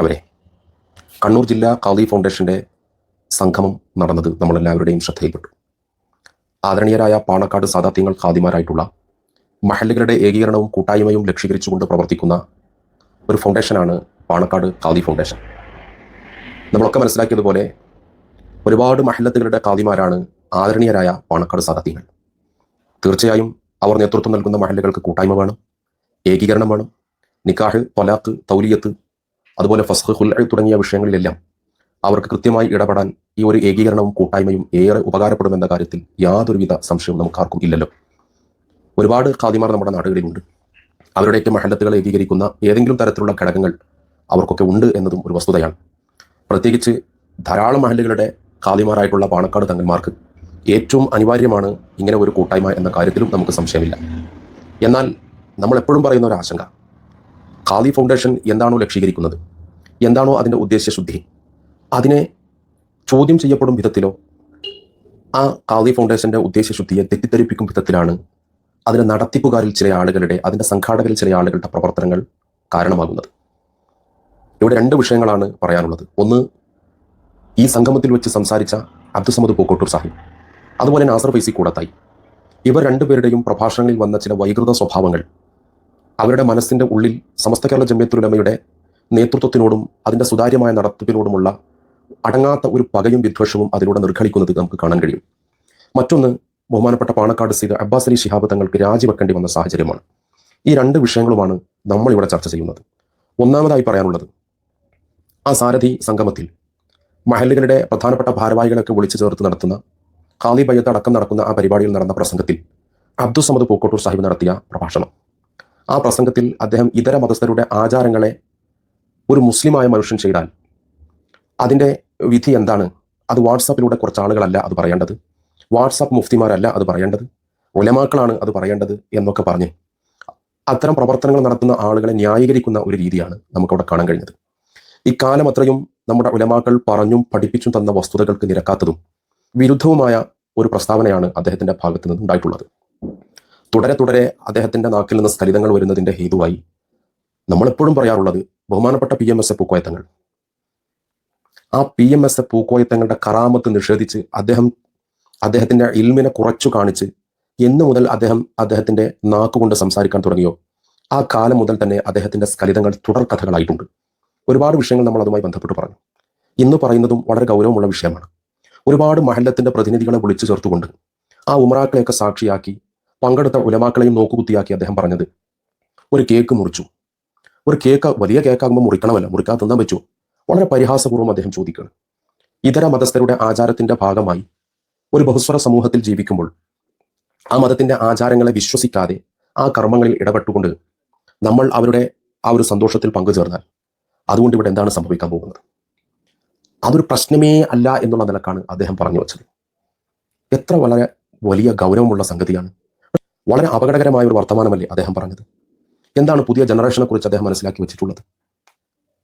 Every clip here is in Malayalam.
അവരെ കണ്ണൂർ ജില്ലാ കാളി ഫൗണ്ടേഷന്റെ സംഗമം നടന്നത് നമ്മളെല്ലാവരുടെയും ശ്രദ്ധയിൽപ്പെട്ടു. ആദരണീയരായ പാണക്കാട് സാദാത്യങ്ങൾ ഖാദിമാരായിട്ടുള്ള മഹല്ലുകളുടെ ഏകീകരണവും കൂട്ടായ്മയും ലക്ഷീകരിച്ചുകൊണ്ട് പ്രവർത്തിക്കുന്ന ഒരു ഫൗണ്ടേഷനാണ് പാണക്കാട് ഖാദി ഫൗണ്ടേഷൻ. നമ്മളൊക്കെ മനസ്സിലാക്കിയതുപോലെ ഒരുപാട് മഹല്ലത്തുകളുടെ ഖാദിമാരാണ് ആദരണീയരായ പാണക്കാട് സാദാത്യങ്ങൾ. തീർച്ചയായും അവർ നേതൃത്വം നൽകുന്ന മഹല്ലുകൾക്ക് കൂട്ടായ്മ വേണം ഏകീകരണം വേണം. നിക്കാഹ് തൊലാത്ത് തൗലിയത്ത് അതുപോലെ ഫസ്ഖ് ഹുൽ തുടങ്ങിയ വിഷയങ്ങളിലെല്ലാം അവർക്ക് കൃത്യമായി ഇടപെടാൻ ഈ ഒരു ഏകീകരണവും കൂട്ടായ്മയും ഏറെ ഉപകാരപ്പെടുമെന്ന കാര്യത്തിൽ യാതൊരുവിധ സംശയവും നമുക്കാർക്കും ഇല്ലല്ലോ. ഒരുപാട് ഖാദിമാർ നമ്മുടെ നാടുകളിലുണ്ട്. അവരുടെയൊക്കെ മഹല്ലത്തുകൾ ഏകീകരിക്കുന്ന ഏതെങ്കിലും തരത്തിലുള്ള ഘടകങ്ങൾ അവർക്കൊക്കെ ഉണ്ട് എന്നതും ഒരു വസ്തുതയാണ്. പ്രത്യേകിച്ച് ധാരാളം മഹല്ലുകളുടെ ഖാദിമാരായിട്ടുള്ള പാണക്കാട് തങ്ങന്മാർക്ക് ഏറ്റവും അനിവാര്യമാണ് ഇങ്ങനെ ഒരു കൂട്ടായ്മ എന്ന കാര്യത്തിലും നമുക്ക് സംശയമില്ല. എന്നാൽ നമ്മൾ എപ്പോഴും പറയുന്ന ഒരു ആശങ്ക ഖാദി ഫൗണ്ടേഷൻ എന്താണോ ലക്ഷീകരിക്കുന്നത്? എന്താണോ അതിന്റെ ഉദ്ദേശ്യശുദ്ധി? അതിനെ ചോദ്യം ചെയ്യപ്പെടും വിധത്തിലോ ആ ഖാദി ഫൗണ്ടേഷന്റെ ഉദ്ദേശ്യശുദ്ധിയെ തെറ്റിദ്ധരിപ്പിക്കും വിധത്തിലാണ് അതിന്റെ നടത്തിപ്പുകാരിൽ ചില ആളുകളുടെ അതിന്റെ സംഘാടകരിൽ ചില ആളുകളുടെ പ്രവർത്തനങ്ങൾ കാരണമാകുന്നത്. ഇവിടെ രണ്ട് വിഷയങ്ങളാണ് പറയാനുള്ളത്. ഒന്ന് ഈ സംഗമത്തിൽ വെച്ച് സംസാരിച്ച അബ്ദുസമദ് പൂക്കോട്ടൂർ സാഹിബ് അതുപോലെ നാസർ ഫൈസി കൂടത്തായി. ഇവർ രണ്ടുപേരുടെയും പ്രഭാഷണങ്ങളിൽ വന്ന ചില വൈകൃത സ്വഭാവങ്ങൾ അവരുടെ മനസ്സിന്റെ ഉള്ളിൽ സമസ്ത കേരള ജമ്യത്തുലമയുടെ നേതൃത്വത്തിനോടും അതിന്റെ സുതാര്യമായ നടത്തിപ്പിനോടുമുള്ള അടങ്ങാത്ത ഒരു പകയും വിദ്വേഷവും അതിലൂടെ നിർഘളിക്കുന്നത് നമുക്ക് കാണാൻ കഴിയും. മറ്റൊന്ന് ബഹുമാനപ്പെട്ട പാണക്കാട് സീത് അബ്ബാസ് അലി ശിഹാബ് തങ്ങൾക്ക് രാജിവെക്കേണ്ടി വന്ന സാഹചര്യമാണ്. ഈ രണ്ട് വിഷയങ്ങളുമാണ് നമ്മൾ ഇവിടെ ചർച്ച ചെയ്യുന്നത്. ഒന്നാമതായി പറയാനുള്ളത് ആ സാരഥി സംഗമത്തിൽ മഹലുകളുടെ പ്രധാനപ്പെട്ട ഭാരവാഹികളൊക്കെ വിളിച്ചു ചേർത്ത് നടത്തുന്ന ഖാലി ബയ്യത്ത് അടക്കം നടക്കുന്ന ആ പരിപാടിയിൽ നടന്ന പ്രസംഗത്തിൽ അബ്ദുസമദ് പൂക്കോട്ടൂർ സാഹിബ് നടത്തിയ പ്രഭാഷണം. ആ പ്രസംഗത്തിൽ അദ്ദേഹം ഇതര മതസ്ഥരുടെ ആചാരങ്ങളെ ഒരു മുസ്ലിമായ മനുഷ്യൻ ചെയ്താൽ അതിന്റെ വിധി എന്താണ്? അത് വാട്സാപ്പിലൂടെ കുറച്ച് ആളുകളല്ല അത് പറയേണ്ടത്. വാട്സാപ്പ് മുഫ്തിമാരല്ല അത് പറയേണ്ടത്. ഉലമാക്കളാണ് അത് പറയേണ്ടത് എന്നൊക്കെ പറഞ്ഞ് അത്തരം പ്രവർത്തനങ്ങൾ നടത്തുന്ന ആളുകളെ ന്യായീകരിക്കുന്ന ഒരു രീതിയാണ് നമുക്കവിടെ കാണാൻ കഴിഞ്ഞത്. ഇക്കാലം അത്രയും നമ്മുടെ ഉലമാക്കൾ പറഞ്ഞും പഠിപ്പിച്ചും തന്ന വസ്തുതകൾക്ക് നിരക്കാത്തതും വിരുദ്ധവുമായ ഒരു പ്രസ്താവനയാണ് അദ്ദേഹത്തിന്റെ ഭാഗത്ത് നിന്ന് ഉണ്ടായിട്ടുള്ളത് തുടരെ തുടരെ അദ്ദേഹത്തിന്റെ നാക്കിൽ നിന്ന് സ്ഖലിതങ്ങൾ വരുന്നതിന്റെ ഹേതുവായി നമ്മളെപ്പോഴും പറയാറുള്ളത് ബഹുമാനപ്പെട്ട P M S A Pookoyathangal. ആ പി എം എസ് എ പൂക്കോയത്തങ്ങളുടെ കറാമത്ത് നിഷേധിച്ച് അദ്ദേഹം അദ്ദേഹത്തിന്റെ ഇൽമിനെ കുറച്ചു കാണിച്ച് എന്ന് മുതൽ അദ്ദേഹം അദ്ദേഹത്തിന്റെ നാക്കുകൊണ്ട് സംസാരിക്കാൻ തുടങ്ങിയോ? ആ കാലം മുതൽ തന്നെ അദ്ദേഹത്തിന്റെ സ്ഖലിതങ്ങൾ തുടർ കഥകളായിട്ടുണ്ട്. ഒരുപാട് വിഷയങ്ങൾ നമ്മൾ അതുമായി ബന്ധപ്പെട്ട് പറഞ്ഞു. ഇന്ന് പറയുന്നതും വളരെ ഗൗരവമുള്ള വിഷയമാണ്. ഒരുപാട് മഹല്ലത്തിന്റെ പ്രതിനിധികളെ വിളിച്ചു ചേർത്തുകൊണ്ട് ആ ഉമറാക്കളെയൊക്കെ സാക്ഷിയാക്കി പങ്കെടുത്ത ഉലമാക്കളെയും നോക്കുകുത്തിയാക്കി അദ്ദേഹം പറഞ്ഞത്. ഒരു കേക്ക് മുറിച്ചു. ഒരു കേക്ക് വലിയ കേക്കാകുമ്പോൾ മുറിക്കണമല്ല. മുറിക്കാൻ തിന്നാൻ വെച്ചു വളരെ പരിഹാസപൂർവം അദ്ദേഹം ചോദിക്കുകയാണ്. ഇതര മതസ്ഥരുടെ ആചാരത്തിന്റെ ഭാഗമായി ഒരു ബഹുസ്വര സമൂഹത്തിൽ ജീവിക്കുമ്പോൾ ആ മതത്തിന്റെ ആചാരങ്ങളെ വിശ്വസിക്കാതെ ആ കർമ്മങ്ങളിൽ ഇടപെട്ടുകൊണ്ട് നമ്മൾ അവരുടെ ആ ഒരു സന്തോഷത്തിൽ പങ്കുചേർന്നാൽ അതുകൊണ്ട് ഇവിടെ എന്താണ് സംഭവിക്കാൻ പോകുന്നത്? അതൊരു പ്രശ്നമേ അല്ല എന്നുള്ള നിലക്കാണ് അദ്ദേഹം പറഞ്ഞു വച്ചത്. എത്ര വളരെ വലിയ ഗൗരവമുള്ള സംഗതിയാണ് വളരെ അപകടകരമായ ഒരു വർത്തമാനമല്ലേ അദ്ദേഹം പറഞ്ഞത്? എന്താണ് പുതിയ ജനറേഷനെ കുറിച്ച് അദ്ദേഹം മനസ്സിലാക്കി വെച്ചിട്ടുള്ളത്?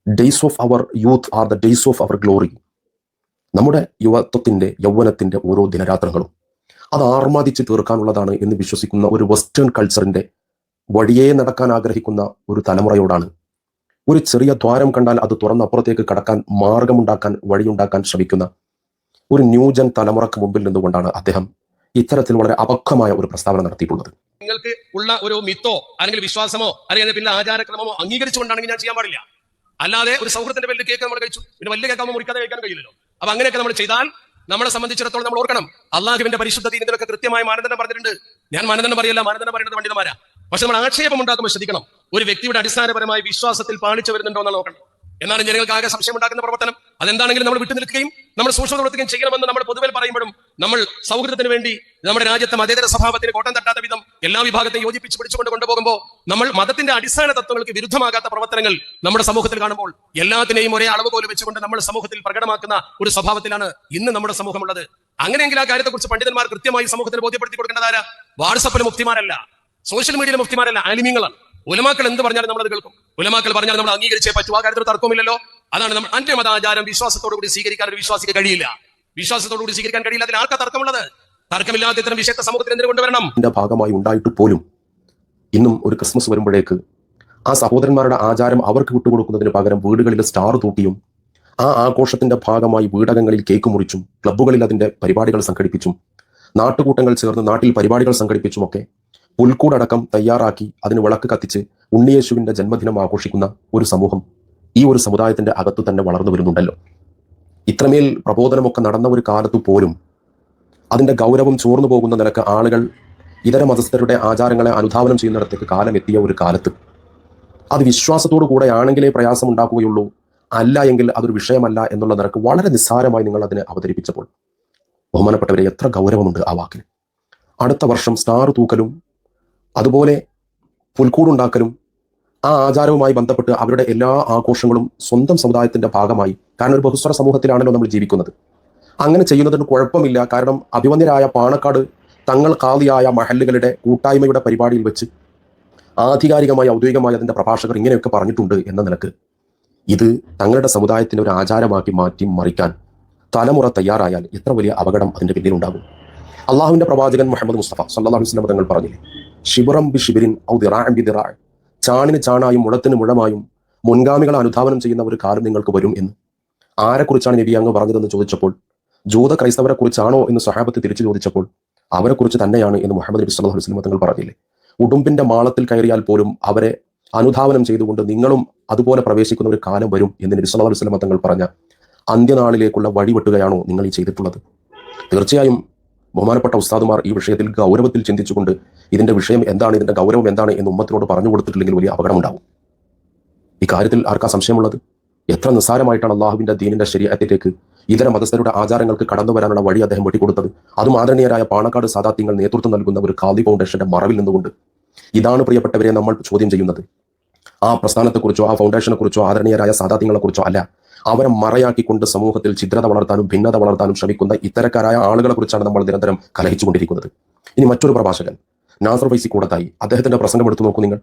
Days of our youth are the days of our glory നമ്മുടെ യുവത്വത്തിന്റെ യൗവനത്തിന്റെ ഓരോ ദിനരാത്രങ്ങളും അത് ആർമാദിച്ച് തീർക്കാനുള്ളതാണ് എന്ന് വിശ്വസിക്കുന്ന ഒരു വെസ്റ്റേൺ കൾച്ചറിന്റെ വഴിയേ നടക്കാൻ ആഗ്രഹിക്കുന്ന ഒരു തലമുറയോടാണ് ഒരു ചെറിയ ദ്വാരം കണ്ടാൽ അത് തുറന്നപ്പുറത്തേക്ക് കടക്കാൻ മാർഗമുണ്ടാക്കാൻ വഴിയുണ്ടാക്കാൻ ശ്രമിക്കുന്ന ഒരു ന്യൂജൻ തലമുറയ്ക്ക് മുമ്പിൽ നിന്നുകൊണ്ടാണ് അദ്ദേഹം ഇത്തരത്തിൽ വളരെ അപക്വമായ ഒരു പ്രസ്താവന നടത്തിയിട്ടുള്ളത്. നിങ്ങൾക്ക് ഉള്ള ഒരു മിത്തോ അല്ലെങ്കിൽ വിശ്വാസമോ അല്ലെങ്കിൽ പിന്നെ ആചാരക്രമമോ അംഗീകരിച്ചുകൊണ്ടാണെങ്കിൽ ഞാൻ ചെയ്യാൻ പാടില്ല. അല്ലാതെ ഒരു സൗഹൃദത്തിന്റെ പേരിൽ കേക്ക് നമ്മൾ കഴിച്ചു. പിന്നെ വലിയ കേക്കാകുമ്പോൾ മുറിക്കാതെ കഴിക്കാൻ കഴിയില്ലല്ലോ. അപ്പൊ അങ്ങനെയൊക്കെ നമ്മൾ ചെയ്താൽ നമ്മളെ സംബന്ധിച്ചിടത്തോളം നമ്മൾ ഓർക്കണം. അള്ളാഹുവിന്റെ പരിശുദ്ധ ഇതിലൊക്കെ കൃത്യമായി മാനദണ്ഡം പറഞ്ഞിട്ടുണ്ട്. ഞാൻ മാനദണ്ഡം പറയല്ല മാനദണ്ഡം പറയുന്നത് പണ്ഡിതന്മാരാ. പക്ഷെ നമ്മൾ ആക്ഷേപം ഉണ്ടാക്കുമ്പോൾ ശ്രദ്ധിക്കണം. ഒരു വ്യക്തിയുടെ അടിസ്ഥാനപരമായ വിശ്വാസത്തിൽ പാളിച്ചു വരുന്നുണ്ടോ എന്നാണ് നോക്കണം എന്നാണ് ജനങ്ങൾക്ക് ആകെ സംശയം ഉണ്ടാക്കുന്ന പ്രവർത്തനം. അതെന്താണെങ്കിലും നമ്മൾ വിട്ടു നിൽക്കുകയും നമ്മൾ സൂക്ഷ്മ പ്രവർത്തിക്കുകയും ചെയ്യണമെന്ന് നമ്മൾ പൊതുവെ പറയുമ്പോഴും നമ്മൾ സൗഹൃദത്തിന് വേണ്ടി നമ്മുടെ രാജ്യത്തെ മതേതര സ്വഭാവത്തിന് കോട്ടം തട്ടാത്ത വിധം എല്ലാ വിഭാഗത്തെയും യോജിപ്പിച്ച് പിടിച്ചുകൊണ്ട് കൊണ്ടുപോകുമ്പോൾ നമ്മൾ മതത്തിന്റെ അടിസ്ഥാന തത്വങ്ങൾക്ക് വിരുദ്ധമാകാത്ത പ്രവർത്തനങ്ങൾ നമ്മുടെ സമൂഹത്തിൽ കാണുമ്പോൾ എല്ലാത്തിനെയും ഒരേ അളവ് പോലെ വെച്ചുകൊണ്ട് നമ്മൾ സമൂഹത്തിൽ പ്രകടമാക്കുന്ന ഒരു സ്വഭാവത്തിലാണ് ഇന്ന് നമ്മുടെ സമൂഹമുള്ളത്. അങ്ങനെയെങ്കിൽ ആ കാര്യത്തെക്കുറിച്ച് പണ്ഡിതന്മാർ കൃത്യമായി സമൂഹത്തിന് ബോധ്യപ്പെടുത്തി കൊടുക്കേണ്ടതാരാ വാട്സപ്പിലെ മുക്തിമാരല്ല സോഷ്യൽ മീഡിയയിലെ മുക്തിമാരല്ല ആലിമ്യങ്ങളാണ് ഉലമാക്കൾ എന്ത് പറഞ്ഞാലും നമ്മൾ അത് കേൾക്കും. ഉലമാക്കൾ പറഞ്ഞാൽ നമ്മൾ അംഗീകരിച്ചേ പറ്റൂ. ആ കാര്യത്തിൽ തർക്കമില്ലല്ലോ അതാണ് നമ്മൾ അന്യമതാചാരം വിശ്വാസത്തോടു കൂടി സ്വീകരിക്കാൻ ഒരു വിശ്വാസിക്ക് കഴിയില്ല. വിശ്വാസത്തോടു കൂടി സ്വീകരിക്കാൻ കഴിയില്ല. അതിൽ ആർക്കാ തർക്കമുള്ളത്? തർക്കമില്ലാത്ത ഇത്തരം വിഷയത്തെ സമൂഹത്തിൽ എന്തിനു കൊണ്ടുവരണം? ഭാഗമായി ഉണ്ടായിട്ട് പോലും ഇന്നും ഒരു ക്രിസ്മസ് വരുമ്പോഴേക്ക് ആ സഹോദരന്മാരുടെ ആചാരം അവർക്ക് വിട്ടുകൊടുക്കുന്നതിന് പകരം വീടുകളിൽ സ്റ്റാർ തൂട്ടിയും ആ ആഘോഷത്തിന്റെ ഭാഗമായി വീടകങ്ങളിൽ കേക്ക് മുറിച്ചും ക്ലബ്ബുകളിൽ അതിന്റെ പരിപാടികൾ സംഘടിപ്പിച്ചും നാട്ടുകൂട്ടങ്ങൾ ചേർന്ന് നാട്ടിൽ പരിപാടികൾ സംഘടിപ്പിച്ചുമൊക്കെ പുൽക്കൂടടക്കം തയ്യാറാക്കി അതിന് വിളക്ക് കത്തിച്ച് ഉണ്ണിയേശുവിന്റെ ജന്മദിനം ആഘോഷിക്കുന്ന ഒരു സമൂഹം ഈ ഒരു സമുദായത്തിന്റെ അകത്തു തന്നെ വളർന്നു വരുന്നുണ്ടല്ലോ. ഇത്രമേൽ പ്രബോധനമൊക്കെ നടന്ന ഒരു കാലത്തു പോലും അതിന്റെ ഗൗരവം ചോർന്നു പോകുന്ന നിലയ്ക്ക് ആളുകൾ ഇതര മതസ്ഥരുടെ ആചാരങ്ങളെ അനുധാവനം ചെയ്യുന്നിടത്തേക്ക് കാലം എത്തിയ ഒരു കാലത്ത്. അത് വിശ്വാസത്തോടു കൂടെയാണെങ്കിലേ പ്രയാസം ഉണ്ടാക്കുകയുള്ളൂ അല്ല എങ്കിൽ അതൊരു വിഷയമല്ല എന്നുള്ള നിരക്ക് വളരെ നിസ്സാരമായി നിങ്ങൾ അതിനെ അവതരിപ്പിച്ചപ്പോൾ ബഹുമാനപ്പെട്ടവരെ എത്ര ഗൗരവമുണ്ട് ആ വാക്കിന്. അടുത്ത വർഷം സ്റ്റാർ തൂക്കലും അതുപോലെ പുൽക്കൂടുണ്ടാക്കലും ആ ആചാരവുമായി ബന്ധപ്പെട്ട് അവരുടെ എല്ലാ ആഘോഷങ്ങളും സ്വന്തം സമുദായത്തിന്റെ ഭാഗമായി. കാരണം ഒരു ബഹുസ്വര സമൂഹത്തിലാണല്ലോ നമ്മൾ ജീവിക്കുന്നത്. അങ്ങനെ ചെയ്യുന്നതിന് കുഴപ്പമില്ല. കാരണം അഭിമന്യരായ പാണക്കാട് തങ്ങൾ കാതിയായ മഹല്ലുകളുടെ കൂട്ടായ്മയുടെ പരിപാടിയിൽ വെച്ച് ആധികാരികമായി ഔദ്യോഗികമായി അതിന്റെ പ്രഭാഷകർ ഇങ്ങനെയൊക്കെ പറഞ്ഞിട്ടുണ്ട് എന്ന നിലയ്ക്ക് ഇത് തങ്ങളുടെ സമുദായത്തിന് ഒരു ആചാരമാക്കി മാറ്റി മറിക്കാൻ തലമുറ തയ്യാറായാൽ എത്ര വലിയ അപകടം അതിന്റെ പിന്നിലുണ്ടാകും? അള്ളാഹുവിന്റെ പ്രവാചകൻ മുഹമ്മദ് മുസ്തഫ സല്ലാഹു വസ്ലം തങ്ങൾ പറഞ്ഞില്ലേ ഷിബിറം ബി ഷിബിരിൻ ഔ ദിറാ ബി ദിറാ ചാണിന് ചാണായും മുളത്തിന് മുഴമായും മുൻഗാമികളെ അനുധാവനം ചെയ്യുന്ന ഒരു കാലം നിങ്ങൾക്ക് വരും എന്ന്. ആരെക്കുറിച്ചാണ് നബി അങ്ങ് പറഞ്ഞതെന്ന് ചോദിച്ചപ്പോൾ ജൂത ക്രൈസ്തവരെ കുറിച്ചാണോ എന്ന് സഹാബത്ത് തിരിച്ചു ചോദിച്ചപ്പോൾ അവരെ കുറിച്ച് തന്നെയാണ് എന്ന് മുഹമ്മദ് നബി സല്ലല്ലാഹു അലൈഹി വസല്ലം തങ്ങൾ പറഞ്ഞില്ലേ? ഉടുമ്പിന്റെ മാളത്തിൽ കയറിയാൽ പോലും അവരെ അനുധാവനം ചെയ്തുകൊണ്ട് നിങ്ങളും അതുപോലെ പ്രവേശിക്കുന്ന ഒരു കാലം വരും എന്ന് നബി സല്ലല്ലാഹു അലൈഹി വസല്ലം തങ്ങൾ പറഞ്ഞ അന്ത്യനാളിലേക്കുള്ള വഴിവെട്ടുകയാണോ നിങ്ങൾ ഈ ചെയ്തിട്ടുള്ളത്? തീർച്ചയായും ബഹുമാനപ്പെട്ട ഉസ്താദുമാർ ഈ വിഷയത്തിൽ ഗൗരവത്തിൽ ചിന്തിച്ചുകൊണ്ട് ഇതിന്റെ വിഷയം എന്താണ് ഇതിന്റെ ഗൗരവം എന്താണ് എന്ന് ഉമ്മത്തിനോട് പറഞ്ഞു കൊടുത്തിട്ടില്ലെങ്കിൽ വലിയ അപകടമുണ്ടാവും. ഈ കാര്യത്തിൽ ആർക്കാ സംശയമുള്ളത്? എത്ര നിസ്സാരമായിട്ടാണ് അള്ളാഹുവിന്റെ ദീനിന്റെ ശരീരത്തിലേക്ക് ഇതര മതസ്ഥരുടെ ആചാരങ്ങൾക്ക് കടന്നു വരാനുള്ള വഴി അദ്ദേഹം വെട്ടിക്കൊടുത്തത്? അതും ആദരണീയരായ പാണക്കാട് സാദാത്യങ്ങൾ നേതൃത്വം നൽകുന്ന ഒരു ഖാദി ഫൗണ്ടേഷന്റെ മറവിൽ നിന്നുകൊണ്ട്. ഇതാണ് പ്രിയപ്പെട്ടവരെ നമ്മൾ ചോദ്യം ചെയ്യുന്നത്. ആ പ്രസ്ഥാനത്തെക്കുറിച്ചോ ആ ഫൗണ്ടേഷനെ കുറിച്ചോ ആദരണീയരായ സാദാത്യങ്ങളെക്കുറിച്ചോ അല്ല. അവരെ മറയാക്കിക്കൊണ്ട് സമൂഹത്തിൽ ഛിദ്രത വളർത്താനും ഭിന്നത വളർത്താനും ശ്രമിക്കുന്ന ഇത്തരക്കാരായ ആളുകളെ കുറിച്ചാണ് നമ്മൾ നിരന്തരം കലഹിച്ചുകൊണ്ടിരിക്കുന്നത്. ഇനി മറ്റൊരു പ്രഭാഷകൻ. നാസർ വൈസി കൂടത്തായി. അദ്ദേഹത്തിന്റെ പ്രസംഗം എടുത്തു നോക്കൂ നിങ്ങൾ.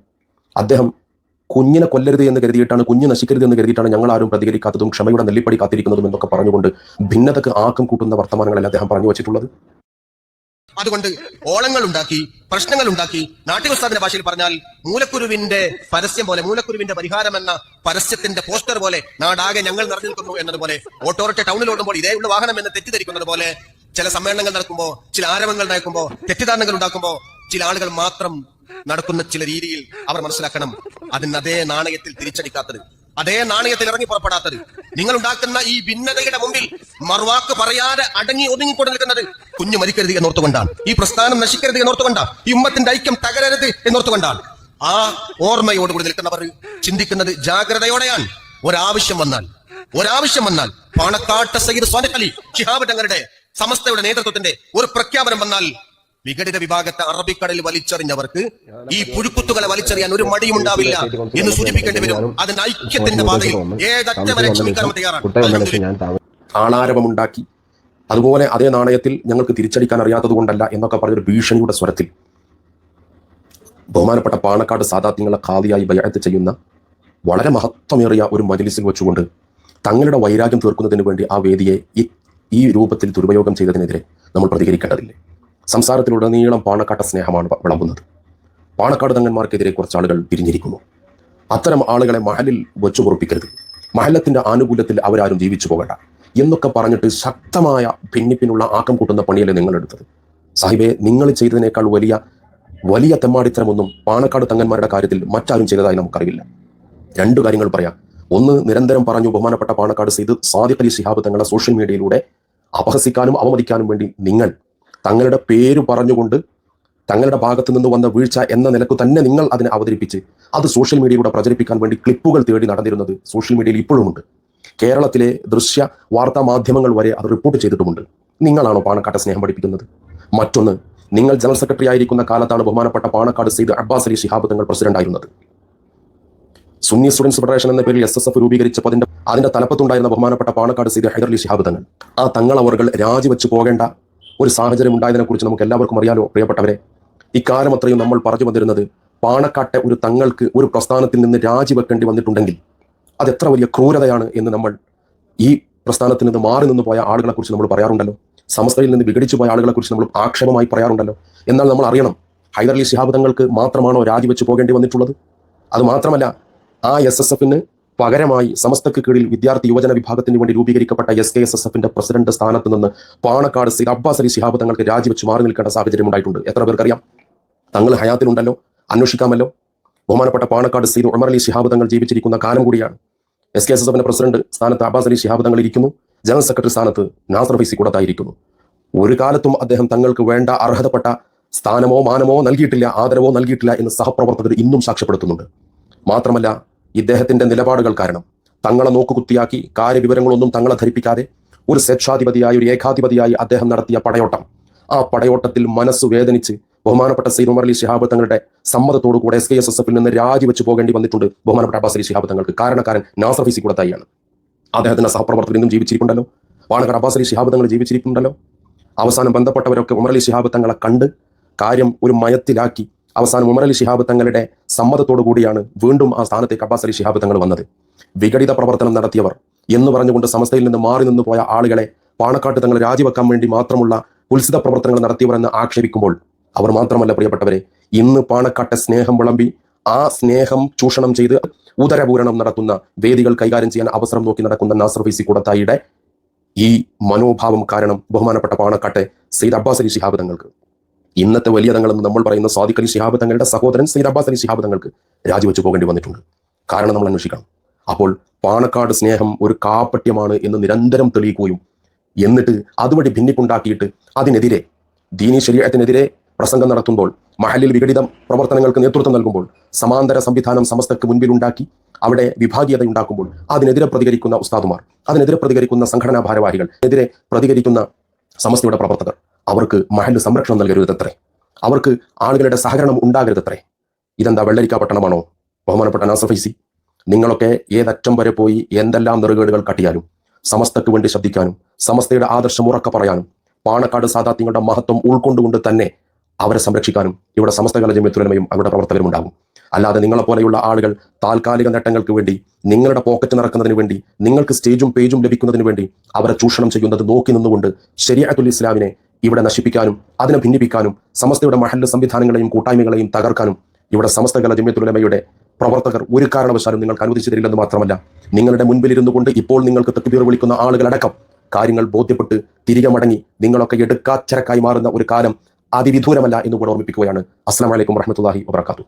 അദ്ദേഹം കുഞ്ഞിനെ കൊല്ലരുത് എന്ന് കരുതിയിട്ടാണ് കുഞ്ഞ് നശിക്കരുത് എന്ന് കരുതിയിട്ടാണ് ഞങ്ങൾ ആരും പ്രതികരിക്കാത്തതും ക്ഷമയുടെ നെല്ലിപ്പടി കാത്തിരിക്കുന്നതും എന്നൊക്കെ പറഞ്ഞുകൊണ്ട് ഭിന്നതക്ക് ആക്കം കൂട്ടുന്ന വർത്തമാനങ്ങളല്ല അദ്ദേഹം പറഞ്ഞു വെച്ചിട്ടുള്ളത്? അതുകൊണ്ട് ഓളങ്ങൾ ഉണ്ടാക്കി പ്രശ്നങ്ങൾ ഉണ്ടാക്കി നാട്ടുകസ്ഥാപിന്റെ ഭാഷയിൽ പറഞ്ഞാൽ മൂലക്കുരുവിന്റെ പരസ്യം പോലെ മൂലക്കുരുവിന്റെ പരിഹാരം എന്ന പരസ്യത്തിന്റെ പോസ്റ്റർ പോലെ നാടാകെ ഞങ്ങൾ നിറഞ്ഞു നിൽക്കുന്നു എന്നതുപോലെ ഓട്ടോറിറ്റി ടൗണിൽ ഓടുമ്പോൾ ഇതേ ഉള്ള വാഹനം എന്ന് തെറ്റിദ്ധരിക്കുന്നത് പോലെ ചില സമ്മേളനങ്ങൾ നടക്കുമ്പോൾ ചില ആരവങ്ങൾ നടക്കുമ്പോൾ തെറ്റിദ്ധാരണകൾ ഉണ്ടാക്കുമ്പോൾ ചില ആളുകൾ മാത്രം നടക്കുന്ന ചില രീതിയിൽ അവർ മനസ്സിലാക്കണം. അതിന് അതേ നാണയത്തിൽ തിരിച്ചടിക്കാത്തത്. അതേ നാണയത്തിൽ ഇറങ്ങി പുറപ്പെടാത്തത്. നിങ്ങൾ ഉണ്ടാക്കുന്ന ഈ ഭിന്നതയുടെ മുമ്പിൽ മറുവാക്ക് പറയാതെ അടങ്ങി ഒതുങ്ങിക്കൊണ്ട് നിൽക്കുന്നത് കുഞ്ഞു മരിക്കരുത് എന്നോർത്തുകൊണ്ടാണ്. ഈ പ്രസ്ഥാനം നശിക്കരുത് എന്നോർത്തുകൊണ്ടാണ്. ഈ ഉമ്മത്തിന്റെ ഐക്യം തകരരുത് എന്നോർത്തുകൊണ്ടാണ്. ആ ഓർമ്മയോടുകൂടി നിൽക്കുന്നവർ ചിന്തിക്കുന്നത് ജാഗ്രതയോടെയാണ്. ഒരാവശ്യം വന്നാൽ ഒരാവശ്യം വന്നാൽ പാണക്കാട്ട സയ്യിദ് സ്വാനക്കലി ഷിഹാബ് തങ്ങളുടെ സമസ്തയുടെ നേതൃത്വത്തിന്റെ ഒരു പ്രഖ്യാപനം വന്നാൽ വിഘടിത വിഭാഗത്തെ അറബിക്കടൽ വലിച്ചെറിഞ്ഞവർക്ക് ഈ പുഴുക്കുത്തുകളെ വലിച്ചെറിയാൻ ഒരു മടിയും ഉണ്ടാവില്ല എന്ന് സൂചിപ്പിക്കേണ്ടി വരും. അതിന് ഐക്യത്തിന്റെ പാതയിൽ ഏതറ്റവരെ വരെ ക്ഷമിക്കാനും തയ്യാറാണ്. ആണാരവമുണ്ടാക്കി അതുപോലെ അതേ നാണയത്തിൽ ഞങ്ങൾക്ക് തിരിച്ചടിക്കാൻ അറിയാത്തത് കൊണ്ടല്ല എന്നൊക്കെ പറഞ്ഞൊരു ഭീഷണിയുടെ സ്വരത്തിൽ. ബഹുമാനപ്പെട്ട പാണക്കാട് സാദാത്യങ്ങളെ ഖാദിയായി ബയാത്ത് ചെയ്യുന്ന വളരെ മഹത്വമേറിയ ഒരു മജലിസിൽ വെച്ചുകൊണ്ട് തങ്ങളുടെ വൈരാഗ്യം തീർക്കുന്നതിന് വേണ്ടി ആ വേദിയെ ഈ രൂപത്തിൽ ദുരുപയോഗം ചെയ്തതിനെതിരെ നമ്മൾ പ്രതികരിക്കേണ്ടതില്ലേ? സംസാരത്തിലുടനീളം പാണക്കാട്ട സ്നേഹമാണ് വിളമ്പുന്നത്. പാണക്കാട് തങ്ങന്മാർക്കെതിരെ കുറച്ച് ആളുകൾ പിരിഞ്ഞിരിക്കുന്നു. അത്തരം ആളുകളെ മഹലിൽ വെച്ചു പൊറുപ്പിക്കരുത്. മഹലത്തിന്റെ ആനുകൂല്യത്തിൽ അവരാരും ജീവിച്ചു പോകണ്ട. എന്നൊക്കെ പറഞ്ഞിട്ട് ശക്തമായ ഭിന്നിപ്പിനുള്ള ആക്കം കൂട്ടുന്ന പണിയല്ലേ നിങ്ങൾ എടുത്തത് സാഹിബെ നിങ്ങൾ ചെയ്തതിനേക്കാൾ വലിയ വലിയ തെമ്മാടിത്തരമൊന്നും പാണക്കാട് തങ്ങന്മാരുടെ കാര്യത്തിൽ മറ്റാരും ചെയ്തതായി നമുക്കറിയില്ല. രണ്ടു കാര്യങ്ങൾ പറയാം. ഒന്ന് നിരന്തരം പറഞ്ഞു ബഹുമാനപ്പെട്ട പാണക്കാട് സെയ്ത് സാദിഖ് അലി ശിഹാബ് തങ്ങളെ സോഷ്യൽ മീഡിയയിലൂടെ അപഹസിക്കാനും അവമതിക്കാനും വേണ്ടി നിങ്ങൾ തങ്ങളുടെ പേര് പറഞ്ഞുകൊണ്ട് തങ്ങളുടെ ഭാഗത്തു നിന്ന് വന്ന വീഴ്ച എന്ന നിലയ്ക്ക് തന്നെ നിങ്ങൾ അതിനെ അവതരിപ്പിച്ച് അത് സോഷ്യൽ മീഡിയയിലൂടെ പ്രചരിപ്പിക്കാൻ വേണ്ടി ക്ലിപ്പുകൾ തേടി നടന്നിരുന്നത് സോഷ്യൽ മീഡിയയിൽ ഇപ്പോഴുമുണ്ട്. കേരളത്തിലെ ദൃശ്യ വാർത്താ മാധ്യമങ്ങൾ വരെ അത് റിപ്പോർട്ട് ചെയ്തിട്ടുമുണ്ട്. നിങ്ങളാണോ പാണക്കാട്ടെ സ്നേഹം പഠിപ്പിക്കുന്നത്? മറ്റൊന്ന് നിങ്ങൾ ജനറൽ സെക്രട്ടറി ആയിരിക്കുന്ന കാലത്താണ് ബഹുമാനപ്പെട്ട പാണക്കാട് സെയ്ദ് അബ്ബാസ് അലി ശിഹാബ് തങ്ങൾ പ്രസിഡന്റ് ആയിരുന്നത്. സുന്നി സ്റ്റുഡൻസ് ഫെഡറേഷൻ എന്ന പേരിൽ എസ് എസ് എഫ് രൂപീകരിച്ചപ്പോൾ അതിന്റെ അതിന്റെ തലപ്പത്തുണ്ടായിരുന്ന ബഹുമാനപ്പെട്ട പാണക്കാട് സെയ്ദ് ഹൈദർ അലി ശിഹാബ് തങ്ങൾ. ആ തങ്ങൾ അവർ രാജിവെച്ച് പോകേണ്ട ഒരു സാഹചര്യം ഉണ്ടായതിനെ കുറിച്ച് നമുക്ക് എല്ലാവർക്കും അറിയാലോ പ്രിയപ്പെട്ടവരെ. ഇക്കാലം അത്രയും നമ്മൾ പറഞ്ഞു വന്നിരുന്നത് പാണക്കാട്ടെ ഒരു തങ്ങൾക്ക് ഒരു പ്രസ്ഥാനത്തിൽ നിന്ന് രാജിവെക്കേണ്ടി വന്നിട്ടുണ്ടെങ്കിൽ അത് എത്ര വലിയ ക്രൂരതയാണ് എന്ന് നമ്മൾ ഈ പ്രസ്ഥാനത്തിൽ നിന്ന് മാറി നിന്ന് പോയ ആളുകളെ കുറിച്ച് നമ്മൾ പറയാറുണ്ടല്ലോ. സമസ്തയിൽ നിന്ന് വിഘടിച്ചു പോയ ആളുകളെ കുറിച്ച് നമ്മൾ ആക്ഷേപമായി പറയാറുണ്ടല്ലോ. എന്നാൽ നമ്മൾ അറിയണം ഹൈദർ അലി ശിഹാബ് തങ്ങൾക്ക് മാത്രമാണോ രാജിവെച്ച് പോകേണ്ടി വന്നിട്ടുള്ളത്? അത് മാത്രമല്ല ആ എസ് എസ് എഫിന് പകരമായി സമസ്തക്ക് കീഴിൽ വിദ്യാർത്ഥി യുവജന വിഭാഗത്തിന് വേണ്ടി രൂപീകരിക്കപ്പെട്ട എസ് കെ എസ് എസ് എഫിന്റെ പ്രസിഡന്റ് സ്ഥാനത്ത് നിന്ന് പാണക്കാട് സി അബ്ബാസ് അലി ശിഹാബ് തങ്ങൾക്ക് രാജിവെച്ച് മാറി നിൽക്കേണ്ട സാഹചര്യം ഉണ്ടായിട്ടുണ്ട്. എത്ര പേർക്കറിയാം? തങ്ങൾ ഹയാത്തിലുണ്ടല്ലോ അന്വേഷിക്കാമല്ലോ. ബഹുമാനപ്പെട്ട പാണക്കാട് സി ഉമർ അലി ശിഹാബ് തങ്ങൾ ജീവിച്ചിരിക്കുന്ന കാലം കൂടിയാണ്. എസ് കെ എസ് എസ് എഫിന്റെ പ്രസിഡന്റ് സ്ഥാനത്ത് അബ്ബാസ് അലി ശിഹാബ് തങ്ങൾ ഇരിക്കുന്നു. ജനറൽ സെക്രട്ടറി സ്ഥാനത്ത് നാസർ ഫൈസി കൂടത്തായിരിക്കുന്നു. ഒരു കാലത്തും അദ്ദേഹം തങ്ങൾക്ക് വേണ്ട അർഹതപ്പെട്ട സ്ഥാനമോ മാനമോ നൽകിയിട്ടില്ല ആദരവോ നൽകിയിട്ടില്ല എന്ന് സഹപ്രവർത്തകർ ഇന്നും സാക്ഷ്യപ്പെടുത്തുന്നുണ്ട്. മാത്രമല്ല ഇദ്ദേഹത്തിന്റെ നിലപാടുകൾ കാരണം. തങ്ങളെ നോക്കുകുത്തിയാക്കി കാര്യവിവരങ്ങളൊന്നും തങ്ങളെ ധരിപ്പിക്കാതെ ഒരു സ്വേച്ഛാധിപതിയായി ഒരു ഏകാധിപതിയായി അദ്ദേഹം നടത്തിയ പടയോട്ടം. ആ പടയോട്ടത്തിൽ മനസ്സ് വേദനിച്ച് ബഹുമാനപ്പെട്ട സൈദ് ഉമർ അലി ശിഹാബ് തങ്ങളുടെ സമ്മതത്തോടു കൂടെ എസ് കെ എസ് എസ് എഫിൽ നിന്ന് രാജിവെച്ച് പോകേണ്ടി വന്നിട്ടുണ്ട് ബഹുമാനപ്പെട്ട അബ്ബാസ് അലി ശിഹാബ് തങ്ങൾക്ക്. കാരണക്കാരൻ നാസർ ഫീസി കൂടത്തായിയാണ് അദ്ദേഹത്തിന്റെ സഹപ്രവർത്തകർ ഇന്നും ജീവിച്ചിരിപ്പുണ്ടല്ലോ. വാണകർ അബ്ബാസ് അലി ശിഹാബ് തങ്ങൾ ജീവിച്ചിരിപ്പുണ്ടല്ലോ. അവസാനം ബന്ധപ്പെട്ടവരൊക്കെ ഉമർ അലി ശിഹാബ് തങ്ങളെ കണ്ട് കാര്യം ഒരു മയത്തിലാക്കി അവസാനം ഉമർ അലി ശിഹാബ് തങ്ങളുടെ സമ്മതത്തോടു കൂടിയാണ് വീണ്ടും ആ സ്ഥാനത്തേക്ക് അബ്ബാസ് അലി ശിഹാബ് തങ്ങൾ വന്നത്. വിഘടിത പ്രവർത്തനം നടത്തിയവർ എന്ന് പറഞ്ഞുകൊണ്ട് സമസ്തയിൽ നിന്ന് മാറി നിന്ന് പോയ ആളുകളെ പാണക്കാട്ട് തങ്ങൾ രാജിവെക്കാൻ വേണ്ടി മാത്രമുള്ള ഉത്സിത പ്രവർത്തനങ്ങൾ നടത്തിയവർ എന്ന് ആക്ഷേപിക്കുമ്പോൾ അവർ മാത്രമല്ല പ്രിയപ്പെട്ടവരെ ഇന്ന് പാണക്കാട്ടെ സ്നേഹം വിളമ്പി ആ സ്നേഹം ചൂഷണം ചെയ്ത് ഉദരപൂരണം നടത്തുന്ന വേദികൾ കൈകാര്യം ചെയ്യാൻ അവസരം നോക്കി നടക്കുന്ന നാസർ ഫൈസി കൂടത്തായിയുടെ ഈ മനോഭാവം കാരണം ബഹുമാനപ്പെട്ട പാണക്കാട്ടെ സെയ്ദ് അബ്ബാസ് അലി ശിഹാബ് തങ്ങൾക്ക്. ഇന്നത്തെ വലിയ തങ്ങളെന്ന് നമ്മൾ പറയുന്ന സാദിഖ് അലി ശിഹാബ് തങ്ങളുടെ സഹോദരൻ സെയ്ദ് അബ്ബാസ് അലി ശിഹാബ് തങ്ങൾക്ക് രാജിവെച്ച് പോകേണ്ടി വന്നിട്ടുണ്ട്. കാരണം നമ്മൾ അന്വേഷിക്കണം. അപ്പോൾ പാണക്കാട് സ്നേഹം ഒരു കാപ്പട്യമാണ് എന്ന് നിരന്തരം തെളിയിക്കുകയും എന്നിട്ട് അതുവഴി ഭിന്നിപ്പുണ്ടാക്കിയിട്ട് അതിനെതിരെ ദീനി ശരീരത്തിനെതിരെ പ്രസംഗം നടത്തുമ്പോൾ മഹലിൽ വിഘടിത പ്രവർത്തനങ്ങൾക്ക് നേതൃത്വം നൽകുമ്പോൾ സമാന്തര സംവിധാനം സമസ്തക്ക് മുൻപിലുണ്ടാക്കി അവിടെ വിഭാഗീയത ഉണ്ടാക്കുമ്പോൾ അതിനെതിരെ പ്രതികരിക്കുന്ന ഉസ്താദുമാർ അതിനെതിരെ പ്രതികരിക്കുന്ന സംഘടനാ ഭാരവാഹികൾ എതിരെ പ്രതികരിക്കുന്ന സമസ്തയുടെ പ്രവർത്തകർ. അവർക്ക് മഹൽ സംരക്ഷണം നൽകരുതത്രേ. അവർക്ക് ആളുകളുടെ സഹകരണം ഉണ്ടാകരുതത്രേ. ഇതെന്താ വെള്ളരിക്ക പട്ടണമാണോ ബഹുമാനപ്പെട്ട നാസർ ഫൈസി നിങ്ങളൊക്കെ ഏതറ്റം വരെ പോയി എന്തെല്ലാം നെറുകേടുകൾ കട്ടിയാലും സമസ്തക്ക് വേണ്ടി ശബ്ദിക്കാനും സമസ്തയുടെ ആദർശം ഉറക്ക പറയാനും പാണക്കാട് സാദാത്യങ്ങളുടെ മഹത്വം ഉൾക്കൊണ്ടുകൊണ്ട് തന്നെ അവരെ സംരക്ഷിക്കാനും ഇവിടെ സമസ്ത കലജമിത്തുലമയും അവരുടെ പ്രവർത്തകരും ഉണ്ടാകും അല്ലാതെ നിങ്ങളെ പോലെയുള്ള ആളുകൾ താൽക്കാലിക നേട്ടങ്ങൾക്ക് വേണ്ടി നിങ്ങളുടെ പോക്കറ്റ് നടക്കുന്നതിന് വേണ്ടി നിങ്ങൾക്ക് സ്റ്റേജും പേജും ലഭിക്കുന്നതിന് വേണ്ടി അവരെ ചൂഷണം ചെയ്യുന്നത് നോക്കി നിന്നുകൊണ്ട് ശരിയാത്തുൽ ഇസ്ലാമിനെ ഇവിടെ നശിപ്പിക്കാനും അതിനെ ഭിന്നിപ്പിക്കാനും സമസ്തയുടെ മഹല്ല് സംവിധാനങ്ങളെയും കൂട്ടായ്മകളെയും തകർക്കാനും ഇവിടെ സമസ്തകല ജമ്യത്തുലമയുടെ പ്രവർത്തകർ ഒരു കാരണവശാലും നിങ്ങൾക്ക് അനുവദിച്ചു തരില്ലെന്ന് മാത്രമല്ല നിങ്ങളുടെ മുൻപിലിരുന്നു കൊണ്ട് ഇപ്പോൾ നിങ്ങൾക്ക് തെക്കുപീർ വിളിക്കുന്ന ആളുകളടക്കം കാര്യങ്ങൾ ബോധ്യപ്പെട്ട് തിരികെ മടങ്ങി നിങ്ങളൊക്കെ എടുക്കാച്ചരക്കായി മാറുന്ന ഒരു കാലം അതിവിദൂരമല്ല എന്ന് കൂടെ ഓർമ്മിപ്പിക്കുകയാണ്. അസ്സാം വലൈക്കും വറഹമത്തല്ലാഹി വാബർക്കാത്തു